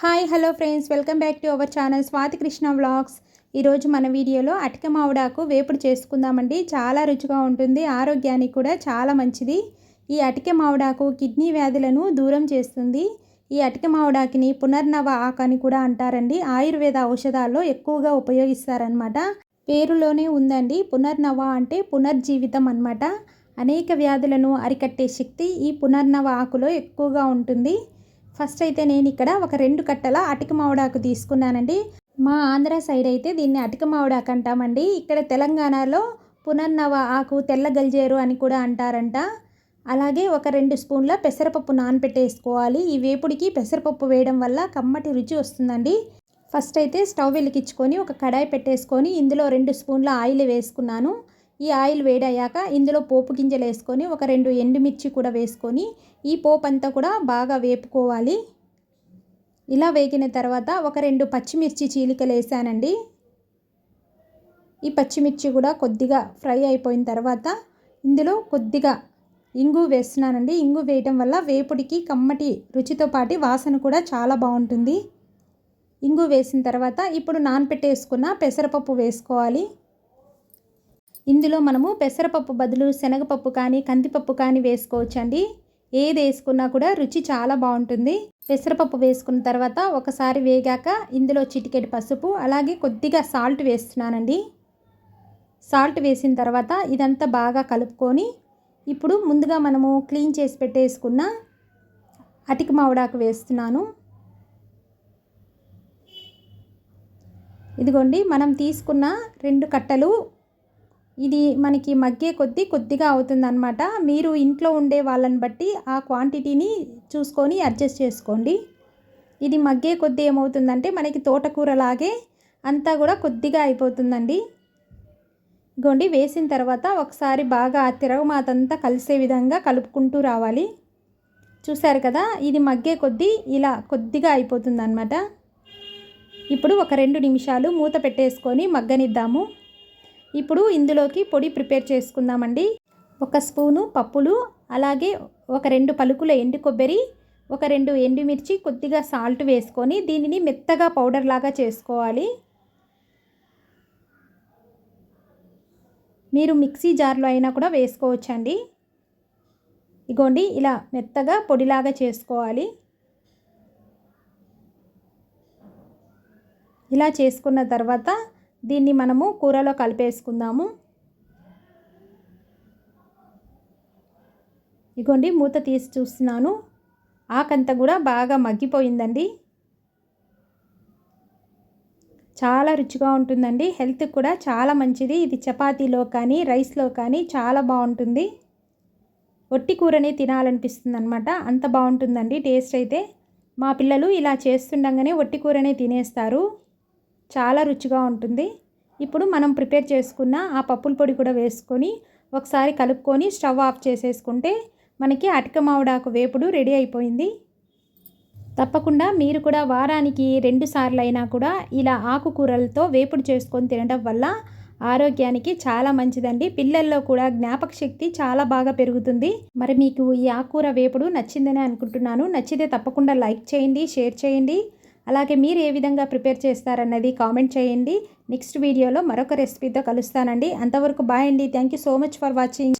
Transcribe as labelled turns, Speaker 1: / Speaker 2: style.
Speaker 1: Hi hello friends. Welcome back to our channel Swathi Krishna vlogs. ఈరోజు మన వీడియోలో అటిక మామిడాకు వేపుడు చేసుకుందామండి. చాలా రుచిగా ఉంటుంది ఆరోగ్యానికి కూడా చాలా మంచిది. ఈ అటిక మామిడాకు కిడ్నీ వ్యాధులను దూరం చేస్తుంది. ఈ అటిక మామిడాకిని పునర్నవ ఆకు అని కూడా అంటారండి. ఆయుర్వేద ఔషధాల్లో ఎక్కువగా ఉపయోగిస్తారనమాట పేరులోనే ఉందండి పునర్నవ అంటే పునర్జీవితం అనమాట అనేక వ్యాధులను అరికట్టే శక్తి ఈ పునర్నవ ఆకులో ఎక్కువగా ఉంటుంది. ఫస్ట్ అయితే నేను ఇక్కడ ఒక రెండు కట్టల అటిక మామిడాకు తీసుకున్నానండి. మా ఆంధ్ర సైడ్ అయితే దీన్ని అటిక మామిడాకు అంటామండి. ఇక్కడ తెలంగాణలో పునర్నవ ఆకు తెల్ల గల్జేరు అని కూడా అంటారంట. అలాగే ఒక రెండు స్పూన్ల పెసరపప్పు నానపెట్టేసుకోవాలి. ఈ వేపుడికి పెసరపప్పు వేయడం వల్ల కమ్మటి రుచి వస్తుందండి. ఫస్ట్ అయితే స్టవ్ వెలిగించుకొని ఒక కడాయి పెట్టేసుకొని ఇందులో రెండు స్పూన్ల ఆయిల్ వేసుకున్నాను. ఈ ఆయిల్ వేడయ్యాక ఇందులో పోపు గింజలు వేసుకొని ఒక రెండు ఎండుమిర్చి కూడా వేసుకొని ఈ పోపు అంతా కూడా బాగా వేపుకోవాలి. ఇలా వేగిన తర్వాత ఒక రెండు పచ్చిమిర్చి చీలికలు వేసానండి. ఈ పచ్చిమిర్చి కూడా కొద్దిగా ఫ్రై అయిపోయిన తర్వాత ఇందులో కొద్దిగా ఇంగు వేస్తున్నానండి. ఇంగు వేయటం వల్ల వేపుడికి కమ్మటి రుచితో పాటు వాసన కూడా చాలా బాగుంటుంది. ఇంగు వేసిన తర్వాత ఇప్పుడు నానపెట్టేసుకున్న పెసరపప్పు వేసుకోవాలి. ఇందులో మనము పెసరపప్పు బదులు శనగపప్పు కానీ కందిపప్పు కానీ వేసుకోవచ్చండి. ఏది వేసుకున్నా కూడా రుచి చాలా బాగుంటుంది. పెసరపప్పు వేసుకున్న తర్వాత ఒకసారి వేగాక ఇందులో చిటికెడు పసుపు అలాగే కొద్దిగా సాల్ట్ వేస్తున్నానండి. సాల్ట్ వేసిన తర్వాత ఇదంతా బాగా కలుపుకొని ఇప్పుడు ముందుగా మనము క్లీన్ చేసి పెట్టేసుకున్న అటిక మావిడాకు వేస్తున్నాను. ఇదిగోండి మనం తీసుకున్న రెండు కట్టలు ఇది మనకి మగ్గే కొద్దీ కొద్దిగా అవుతుందన్నమాట. మీరు ఇంట్లో ఉండే వాళ్ళని బట్టి ఆ క్వాంటిటీని చూసుకొని అడ్జస్ట్ చేసుకోండి. ఇది మగ్గే కొద్దీ ఏమవుతుందంటే మనకి తోటకూరలాగే అంతా కూడా కొద్దిగా అయిపోతుందండి. గొండి వేసిన తర్వాత ఒకసారి బాగా తిరగమాతంతా కలిసే విధంగా కలుపుకుంటూ రావాలి. చూసారు కదా ఇది మగ్గే కొద్దీ ఇలా కొద్దిగా అయిపోతుందన్నమాట. ఇప్పుడు ఒక రెండు నిమిషాలు మూత పెట్టేసుకొని మగ్గనిద్దాము. ఇప్పుడు ఇందులోకి పొడి ప్రిపేర్ చేసుకుందామండి. ఒక స్పూను పప్పులు అలాగే ఒక రెండు పలుకుల ఎండు కొబ్బరి ఒక రెండు ఎండుమిర్చి కొద్దిగా సాల్ట్ వేసుకొని దీనిని మెత్తగా పౌడర్ లాగా చేసుకోవాలి. మీరు మిక్సీ జార్లో అయినా కూడా వేసుకోవచ్చండి. ఇగోండి ఇలా మెత్తగా పొడిలాగా చేసుకోవాలి. ఇలా చేసుకున్న తర్వాత దీన్ని మనము కూరలో కలిపేసుకుందాము. ఇగోండి మూత తీసి చూస్తున్నాను. ఆకంతా కూడా బాగా మగ్గిపోయిందండి. చాలా రుచిగా ఉంటుందండి. హెల్త్ కూడా చాలా మంచిది. ఇది చపాతీలో కానీ రైస్లో కానీ చాలా బాగుంటుంది. ఒట్టి కూరనే తినాలనిపిస్తుంది అనమాట అంత బాగుంటుందండి టేస్ట్ అయితే. మా పిల్లలు ఇలా చేస్తుండగానే ఒట్టి కూరనే తినేస్తారు. చాలా రుచిగా ఉంటుంది. ఇప్పుడు మనం ప్రిపేర్ చేసుకున్న ఆ పప్పుల పొడి కూడా వేసుకొని ఒకసారి కలుపుకొని స్టవ్ ఆఫ్ చేసేసుకుంటే మనకి అటిక మామిడాకు వేపుడు రెడీ అయిపోయింది. తప్పకుండా మీరు కూడా వారానికి రెండు సార్లు అయినా కూడా ఇలా ఆకుకూరలతో వేపుడు చేసుకొని తినడం వల్ల ఆరోగ్యానికి చాలా మంచిదండి. పిల్లల్లో కూడా జ్ఞాపక శక్తి చాలా బాగా పెరుగుతుంది. మరి మీకు ఈ ఆకుకూర వేపుడు నచ్చిందని అనుకుంటున్నాను. నచ్చితే తప్పకుండా లైక్ చేయండి షేర్ చేయండి. అలాగే మీరు ఏ విధంగా ప్రిపేర్ చేస్తారన్నది కామెంట్ చేయండి. నెక్స్ట్ వీడియోలో మరొక రెసిపీతో కలుస్తానండి. అంతవరకు బాయ్ అండి. Thank you so much for watching.